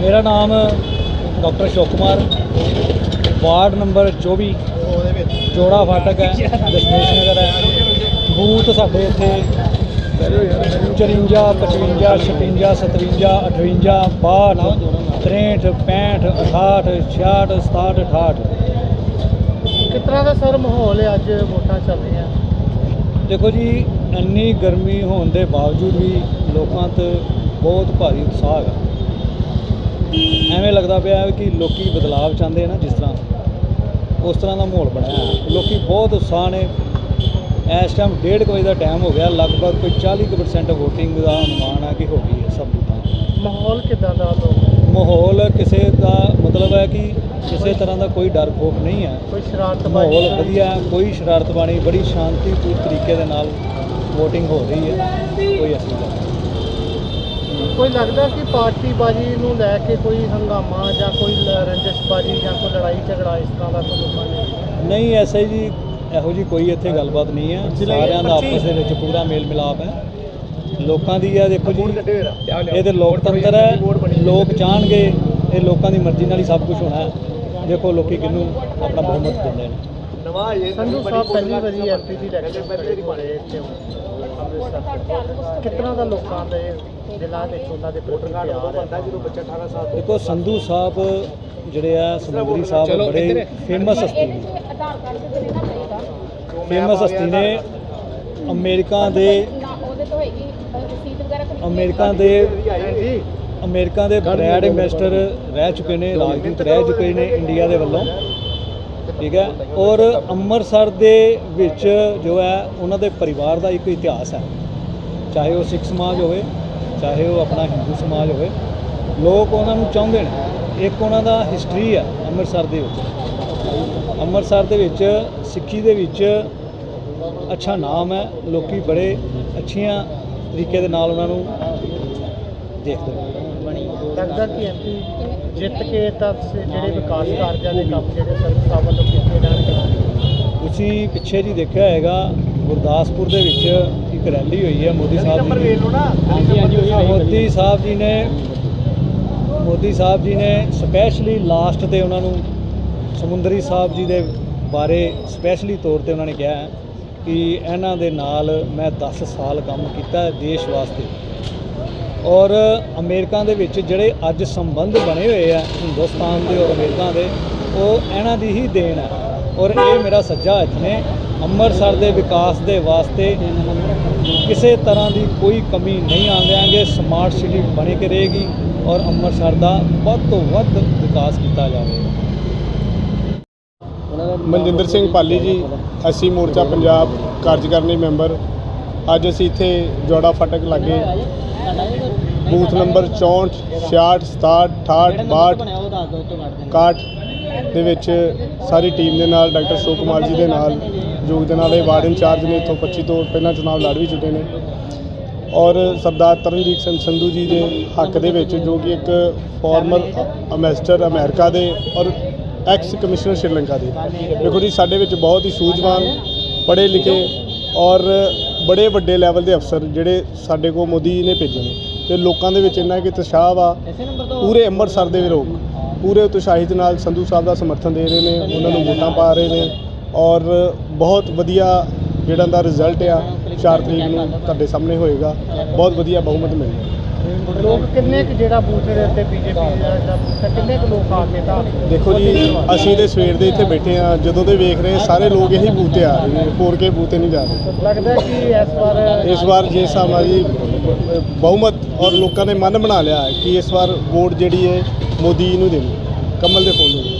ਮੇਰਾ ਨਾਮ doctor Ashok Kumar ward number 24 Jora Phatak ਹੈ ਦਸ਼ਮੇਸ਼ ਨਗਰ ਹੈ। ਬੂਥ ਸਾਡੇ ਇੱਥੇ 54 55 56 57 58 62 63 65 68 66 67 68 ਕਿਸ ਤਰ੍ਹਾਂ ਦਾ ਸਰ ਮਾਹੌਲ ਹੈ ਅੱਜ ਵੋਟਾਂ ਚੱਲ ਰਹੀਆਂ? ਦੇਖੋ ਜੀ ਇੰਨੀ ਗਰਮੀ ਹੋਣ ਦੇ ਬਾਵਜੂਦ ਵੀ ਲੋਕਾਂ 'ਤੇ ਬਹੁਤ ਭਾਰੀ ਉਤਸ਼ਾਹ ਹੈਗਾ। ਐਵੇਂ ਲੱਗਦਾ ਪਿਆ ਕਿ ਲੋਕੀ ਬਦਲਾਵ ਚਾਹੁੰਦੇ ਆ ਨਾ ਜਿਸ ਤਰ੍ਹਾਂ ਉਸ ਤਰ੍ਹਾਂ ਦਾ ਮਾਹੌਲ ਬਣਿਆ ਹੈ। ਲੋਕੀ ਬਹੁਤ ਉਤਸ਼ਾਹ ਨੇ। ਇਸ ਟਾਈਮ 1:30 ਵਜੇ ਦਾ ਟਾਈਮ ਹੋ ਗਿਆ। ਲਗਭਗ ਕੋਈ 40% ਵੋਟਿੰਗ ਦਾ ਅਨੁਮਾਨ ਹੈ ਕਿ ਹੋ ਗਈ ਹੈ ਸਭ ਬੂਥਾਂ ਮਾਹੌਲ ਕਿਦਾਂ ਦਾ ਮਾਹੌਲ ਕਿਸੇ ਦਾ ਮਤਲਬ ਹੈ ਕਿ ਕਿਸੇ ਤਰ੍ਹਾਂ ਦਾ ਕੋਈ ਡਰ ਖੋਫ ਨਹੀਂ ਹੈ। ਕੋਈ ਸ਼ਰਾਰਤ ਮਾਹੌਲ ਵਧੀਆ ਕੋਈ ਸ਼ਰਾਰਤ ਬਾਣੀ ਬੜੀ ਸ਼ਾਂਤੀਪੂਰ ਤਰੀਕੇ ਦੇ ਨਾਲ VOTING ਹੋ ਰਹੀ ਹੈ। ਕੋਈ। ਕੋਈ ਲੱਗਦਾ ਕਿ ਪਾਰਟੀ ਬਾਜੀ ਨੂੰ ਲੈ ਕੇ ਕੋਈ ਹੰਗਾਮਾ ਜਾਂ ਕੋਈ ਲ- ਰੰਜਿਸ਼ਬਾਜੀ ਜਾਂ ਕੋਈ ਲੜਾਈ ਝਗੜਾ ਇਸ ਤਰ੍ਹਾਂ ਦਾ ਕੋਈ ਲੋਕਾਂ ਨੇ? ਨਹੀਂ ਐਸੇ ਜੀ ਇਹੋ ਜੀ ਕੋਈ ਇੱਥੇ ਗੱਲਬਾਤ ਨਹੀਂ ਹੈ। ਸਾਰਿਆਂ ਦਾ ਆਪਸ ਦੇ ਵਿੱਚ ਪੂਰਾ ਮੇਲ ਮਿਲਾਪ ਹੈ। ਲੋਕਾਂ ਦੀ ਹੈ ਦੇਖੋ ਜੀ ਇਹ ਤੇ ਲੋਕਤੰਤਰ ਹੈ ਲੋਕ ਚਾਹਣਗੇ ਇਹ ਲੋਕਾਂ ਦੀ ਮਰਜ਼ੀ ਨਾਲ ਹੀ ਸਭ ਕੁਝ ਹੋਣਾ ਹੈ। ਦੇਖੋ ਲੋਕੀ ਕਿਹਨੂੰ ਆਪਣਾ ਬਹੁਮਤ ਦਿੰਦੇ ਨੇ। ਸੰਧੂ ਸਾਹਿਬ ਪਹਿਲੀ ਵਾਰੀ ਐਮਪੀ ਦੀ ਇਲੈਕਸ਼ਨ ਖੜੇ ਹੋਏ ਇੱਥੇ। ਅੰਮ੍ਰਿਤਸਰ ਕਿਸ ਤਰ੍ਹਾਂ ਦਾ ਲੋਕਾਂ ਦੇ ਦਿਲਾਂ ਵਿੱਚ ਉਹਨਾਂ ਦੇ ਪ੍ਰਤੀ ਪਿਆਰ ਹੈ? ਜਦੋਂ ਬੱਚਾ 18 ਸਾਲ ਦੇਖੋ ਸੰਧੂ ਸਾਹਿਬ ਜਿਹੜੇ ਆ ਸਮੁੰਦਰੀ ਸਾਹਿਬ ਬੜੇ ਫੇਮਸ ਹਸਤੀ ਨੇ। ਫੇਮਸ ਹਸਤੀ ਨੇ। ਅਮਰੀਕਾ ਦੇ ਅਮਰੀਕਾ ਦੇ ਅਮਰੀਕਾ ਦੇ ਬ੍ਰੈਡ ਐਮਬੈਸਡਰ ਰਹਿ ਚੁੱਕੇ ਨੇ ਰਾਜਦੂਤ ਰਹਿ ਚੁੱਕੇ ਨੇ ਇੰਡੀਆ ਦੇ ਵੱਲੋਂ। ਠੀਕ ਹੈ? ਔਰ ਅੰਮ੍ਰਿਤਸਰ ਦੇ ਵਿੱਚ ਜੋ ਹੈ, ਉਹਨਾਂ ਦੇ ਪਰਿਵਾਰ ਦਾ ਇੱਕ ਇਤਿਹਾਸ ਹੈ। ਚਾਹੇ ਉਹ ਸਿੱਖ ਸਮਾਜ ਹੋਵੇ, ਚਾਹੇ ਉਹ ਆਪਣਾ ਹਿੰਦੂ ਸਮਾਜ ਹੋਵੇ, ਲੋਕ ਉਹਨਾਂ ਨੂੰ ਚਾਹੁੰਦੇ ਨੇ। ਇੱਕ ਉਹਨਾਂ ਦਾ ਹਿਸਟਰੀ ਹੈ ਅੰਮ੍ਰਿਤਸਰ ਦੇ ਵਿੱਚ। ਅੰਮ੍ਰਿਤਸਰ ਦੇ ਵਿੱਚ, ਸਿੱਖੀ ਦੇ ਵਿੱਚ ਅੱਛਾ ਨਾਮ ਹੈ। ਲੋਕੀ ਬੜੇ ਅੱਛੀਆਂ ਤਰੀਕੇ ਦੇ ਨਾਲ ਉਹਨਾਂ ਨੂੰ ਦੇਖਦੇ ਨੇ ਲੱਗਦਾ ਕਿ ਐਮਪੀ ਜਿੱਤ ਕੇ ਤਾਂ ਸ- ਜਿਹੜੇ ਵਿਕਾਸ ਕਾਰਜਾਂ ਦੇ ਕੰਮ ਜਿਹੜੇ ਸੰਧੂ ਸਾਹਿਬ ਵੱਲੋਂ ਕੀਤੇ ਜਾਣਗੇ। ਤੁਸੀਂ ਪਿੱਛੇ ਜੀ ਦੇਖਿਆ ਹੋਏਗਾ ਗੁਰਦਾਸਪੁਰ ਦੇ ਵਿੱਚ ਇੱਕ ਰੈਲੀ ਹੋਈ ਹੈ ਮੋਦੀ ਸਾਹਿਬ ਦੀ। ਮੋਦੀ ਸਾਹਿਬ ਜੀ ਨੇ ਮੋਦੀ ਸਾਹਿਬ ਜੀ ਨੇ ਸਪੈਸ਼ਲੀ ਲਾਸਟ ਤੇ ਉਹਨਾਂ ਨੂੰ ਸਮੁੰਦਰੀ ਸਾਹਿਬ ਜੀ ਦੇ ਬਾਰੇ ਸਪੈਸ਼ਲੀ ਤੌਰ ਤੇ ਉਹਨਾਂ ਨੇ ਕਿਹਾ ਕਿ ਇਹਨਾਂ ਦੇ ਨਾਲ ਮੈਂ 10 ਸਾਲ ਕੰਮ ਕੀਤਾ ਹੈ ਦੇਸ਼ ਵਾਸਤੇ। ਔਰ ਅਮਰੀਕਾ ਦੇ ਵਿੱਚ ਜਿਹੜੇ ਅੱਜ ਸੰਬੰਧ ਬਣੇ ਹੋਏ ਆ ਹਿੰਦੁਸਤਾਨ ਦੇ ਔਰ ਅਮਰੀਕਾ ਦੇ, ਉਹ ਇਹਨਾਂ ਦੀ ਹੀ ਦੇਣ ਹੈ ਔਰ ਇਹ ਮੇਰਾ ਸੱਜਾ ਹੱਥ ਨੇ। ਅੰਮ੍ਰਿਤਸਰ ਦੇ ਵਿਕਾਸ ਦੇ ਵਾਸਤੇ ਕਿਸੇ ਤਰ੍ਹਾਂ ਦੀ ਕੋਈ ਕਮੀ ਨਹੀਂ ਆਉਣ ਦਿਆਂਗੇ। ਸਮਾਰਟ ਸਿਟੀ ਬਣੀ ਕੇ ਰਹੇਗੀ ਔਰ ਅੰਮ੍ਰਿਤਸਰ ਦਾ ਵੱਧ ਤੋਂ ਵੱਧ ਵਿਕਾਸ ਕੀਤਾ ਜਾਵੇਗਾ ਮਨਜਿੰਦਰ ਸਿੰਘ ਪਾਲੀ ਜੀ ਅਸੀਂ ਮੋਰਚਾ ਪੰਜਾਬ, ਕਾਰਜਕਾਰਨੀ ਮੈਂਬਰ। ਅੱਜ ਅਸੀਂ ਇੱਥੇ ਜੋੜਾ ਫਾਟਕ ਲਾਗੇ। ਬੂਥ ਨੰਬਰ 64 66 67 68 61 ਦੇ ਵਿੱਚ ਸਾਰੀ ਟੀਮ ਦੇ ਨਾਲ ਡਾਕਟਰ ਅਸ਼ੋਕ ਕੁਮਾਰ ਜੀ ਦੇ ਨਾਲ ਯੋਗ ਦੇ ਨਾਲ ਇਹ ਵਾਰਡ ਇੰਚਾਰਜ ਨੇ ਇੱਥੋਂ 25 ਤੋਂ ਪਹਿਲਾਂ ਚੁਣਾਵ ਲੜ ਵੀ ਚੁੱਕੇ ਨੇ। ਔਰ ਸਰਦਾਰ ਤਰਨਜੀਤ ਸਿੰਘ ਸੰਧੂ ਜੀ ਦੇ ਹੱਕ ਦੇ ਵਿੱਚ ਜੋ ਕਿ ਇੱਕ ਫਾਰਮਰ ਅਮੈਸਟਰ ਅਮਰੀਕਾ ਦੇ ਔਰ ਐਕਸ ਕਮਿਸ਼ਨਰ ਸ਼੍ਰੀਲੰਕਾ ਦੇ। ਦੇਖੋ ਜੀ ਸਾਡੇ ਵਿੱਚ ਬਹੁਤ ਹੀ ਸੂਝਵਾਨ ਪੜ੍ਹੇ ਲਿਖੇ ਔਰ ਬੜੇ ਵੱਡੇ ਲੈਵਲ ਦੇ ਅਫਸਰ ਜਿਹੜੇ ਸਾਡੇ ਕੋਲ ਮੋਦੀ ਜੀ ਨੇ ਭੇਜੇ ਨੇ। ਤੇ ਲੋਕਾਂ ਦੇ ਵਿੱਚ ਇੰਨਾ ਕਿ ਉਤਸ਼ਾਹ ਵਾ ਪੂਰੇ ਅੰਮ੍ਰਿਤਸਰ ਦੇ ਲੋਕ ਪੂਰੇ ਉਤਸ਼ਾਹਿਤ ਨਾਲ ਸੰਧੂ ਸਾਹਿਬ ਦਾ ਸਮਰਥਨ ਦੇ ਰਹੇ ਨੇ ਉਹਨਾਂ ਨੂੰ ਵੋਟਾਂ ਪਾ ਰਹੇ ਨੇ ਔਰ ਬਹੁਤ ਵਧੀਆ ਜਿਹੜਾ ਦਾ ਰਿਜ਼ਲਟ ਆ 4 ਤਰੀਕ ਨੂੰ ਤੁਹਾਡੇ ਸਾਹਮਣੇ ਹੋਏਗਾ। ਬਹੁਤ ਵਧੀਆ ਬਹੁਮਤ ਮਿਲੇਗਾ। ਲੋਕ ਕਿੰਨੇ ਕੁ ਜਿਹੜਾ ਬੂਥ ਦੇ ਉੱਤੇ ਬੀਜੇਪੀ ਦਾ ਬੂਥ ਹੈ ਕਿੰਨੇ ਕੁ ਲੋਕ ਆ ਕੇ ਤਾਂ ਦੇਖੋ ਜੀ ਅਸੀਂ ਤੇ ਸਵੇਰ ਦੇ ਇੱਥੇ ਬੈਠੇ ਆ ਜਦੋਂ ਦੇ ਵੇਖ ਰਹੇ ਸਾਰੇ ਲੋਕ ਇਹੀ ਬੂਤੇ ਆ ਰਹੇ ਨੇ ਹੋਰ ਕੇ ਬੂਤੇ ਨਹੀਂ ਜਾ ਰਹੇ। ਲੱਗਦਾ ਕਿ ਇਸ ਵਾਰ ਇਸ ਵਾਰ ਜੇ ਸਾਮਾਜੀ ਬਹੁਮਤ ਔਰ ਲੋਕਾਂ ਨੇ ਮਨ ਬਣਾ ਲਿਆ ਕਿ ਇਸ ਵਾਰ ਵੋਟ ਜਿਹੜੀ ਹੈ ਮੋਦੀ ਨੂੰ ਦੇਣੀ ਕਮਲ ਦੇ ਫੁੱਲ ਨੂੰ।